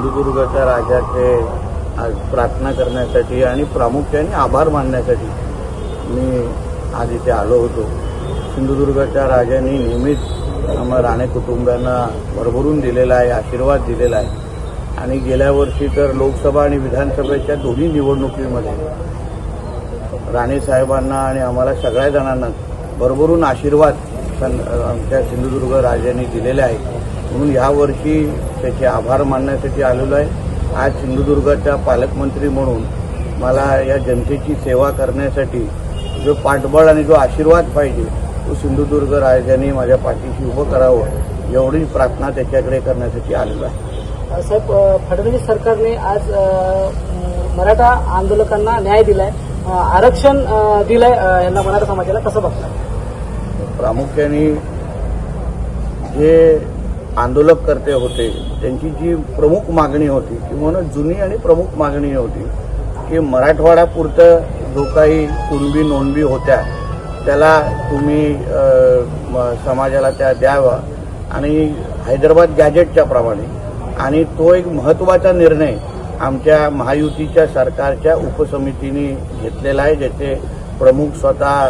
सिंधुदुर्गच्या राजाचे आज प्रार्थना करण्यासाठी आणि प्रामुख्याने आभार मानण्यासाठी मी आज इथे आलो होतो. सिंधुदुर्गच्या राजांनी नेहमीच आम्हा राणे कुटुंबांना भरभरून दिलेला आहे आशीर्वाद दिलेला आहे. आणि गेल्या वर्षी तर लोकसभा आणि विधानसभेच्या दोन्ही निवडणुकीमध्ये राणे साहेबांना आणि आम्हाला सगळ्या जणांना भरभरून आशीर्वाद आमच्या सिंधुदुर्ग राजांनी दिलेले आहे. म्हणून यावर्षी त्याचे आभार मानण्यासाठी आलेलो आहे. आज सिंधुदुर्गाचा पालकमंत्री म्हणून मला या जनतेची सेवा करण्यासाठी जो पाठबळ आणि जो आशीर्वाद पाहिजे तो सिंधुदुर्ग राजांनी माझ्या पाठीशी उभं करावं एवढी प्रार्थना त्याच्याकडे करण्यासाठी आलेलो आहे. साहेब फडणवीस सरकारने आज मराठा आंदोलकांना न्याय दिलाय. आरक्षण दिलंय यांना मराठा समाजाला. कसं बघताय? प्रामुख्याने जे आंदोलक करते होते त्यांची जी प्रमुख मागणी होती किंवा जुनी आणि प्रमुख मागणी होती की मराठवाड्यापुरतं जो काही कुणबी नोंदबी होत्या त्याला तुम्ही म- समाजाला त्या द्यावा. आणि हैदराबाद गॅजेटच्या प्रमाणे. आणि तो एक महत्त्वाचा निर्णय आमच्या महायुतीच्या सरकारच्या उपसमितीने घेतलेला आहे ज्याचे प्रमुख स्वतः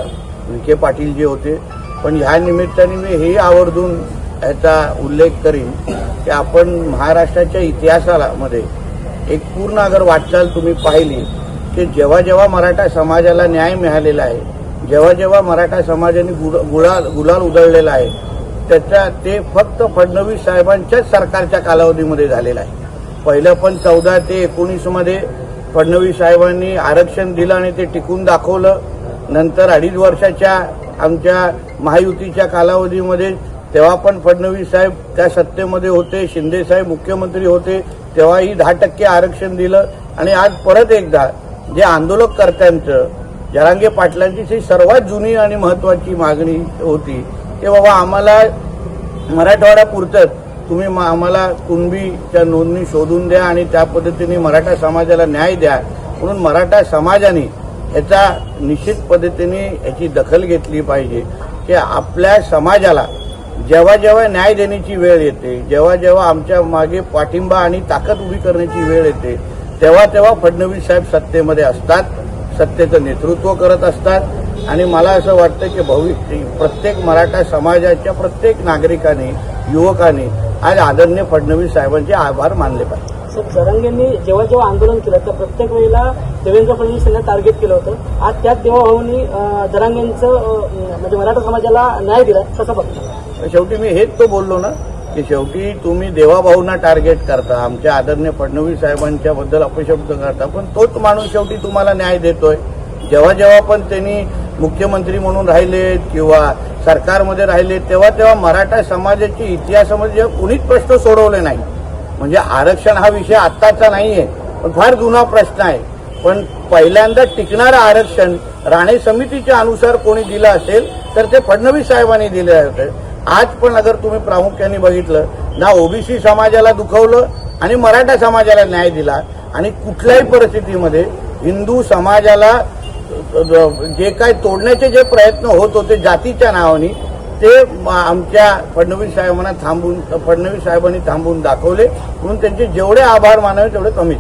विखे पाटील जे होते. पण ह्या निमित्ताने मी हेही आवर्जून याचा उल्लेख करीन की आपण महाराष्ट्राच्या इतिहासामध्ये एक पूर्ण अगर वाटचाल तुम्ही पाहिली की जेव्हा जेव्हा मराठा समाजाला न्याय मिळालेला आहे जेव्हा जेव्हा मराठा समाजाने गुड- गुलाल गुलाल उधळलेला आहे त्याच्या ते फक्त फडणवीस साहेबांच्याच सरकारच्या कालावधीमध्ये झालेलं आहे. पहिलं पण चौदा ते एकोणीसमध्ये फडणवीस साहेबांनी आरक्षण दिलं आणि ते टिकून दाखवलं. नंतर अडीच वर्षाच्या आमच्या महायुतीच्या कालावधीमध्ये तेव्हा पण फडणवीस साहेब त्या सत्तेमध्ये होते शिंदे साहेब मुख्यमंत्री होते तेव्हाही दहा टक्के आरक्षण दिलं. आणि आज परत एकदा जे आंदोलक कर्त्यांचं जरांगे पाटलांची जी सर्वात जुनी आणि महत्वाची मागणी होती ते बाबा आम्हाला मराठवाड्यापुरतंच तुम्ही आम्हाला कुणबीच्या नोंदणी शोधून द्या आणि त्या पद्धतीने मराठा समाजाला न्याय द्या. म्हणून मराठा समाजाने याचा निश्चित पद्धतीने याची दखल घेतली पाहिजे. की आपल्या समाजाला जेव्हा जेव्हा न्याय देण्याची वेळ येते जेव्हा जेव्हा आमच्या मागे पाठिंबा आणि ताकद उभी करण्याची वेळ येते तेव्हा तेव्हा फडणवीस साहेब सत्तेमध्ये असतात सत्तेचं नेतृत्व करत असतात. आणि मला असं वाटतं की भविष्य प्रत्येक मराठा समाजाच्या प्रत्येक नागरिकाने युवकाने आज आदरणीय फडणवीस साहेबांचे आभार मानले पाहिजे. साहेब जरांगेंनी जेव्हा जेव्हा आंदोलन केलं त्या प्रत्येक वेळेला देवेंद्र फडणवीस यांना टार्गेट केलं होतं. आज त्यात देवाभाऊंनी अ, जरांगेंचं म्हणजे मराठा समाजाला न्याय दिला तसं बघतो. शेवटी मी हेच तो बोललो ना की शेवटी तुम्ही देवाभाऊंना टार्गेट करता आमच्या आदरणीय फडणवीस साहेबांच्या बद्दल अपशब्द करता पण तोच माणूस शेवटी तुम्हाला न्याय देतोय. जेव्हा जेव्हा पण त्यांनी मुख्यमंत्री म्हणून राहिलेत किंवा सरकारमध्ये राहिले तेव्हा तेव्हा मराठा समाजाच्या इतिहासामध्ये जेव्हा कुणीच प्रश्न सोडवले नाही. म्हणजे आरक्षण हा विषय आत्ताचा नाहीये पण फार जुना प्रश्न आहे. पण पहिल्यांदा टिकणारं आरक्षण राणे समितीच्या अनुसार कोणी दिलं असेल तर ते फडणवीस साहेबांनी दिले होते. आज पण अगर तुम्ही प्रामुख्याने बघितलं ना ओबीसी समाजाला दुखवलं आणि मराठा समाजाला न्याय दिला आणि कुठल्याही परिस्थितीमध्ये हिंदू समाजाला जे काय तोडण्याचे जे प्रयत्न होत होते जातीच्या नावाने ते आमच्या फडणवीस साहेबांना थांबून फडणवीस साहेबांनी थांबून दाखवले. म्हणून त्यांचे जेवढे आभार मानावे तेवढे कमीच.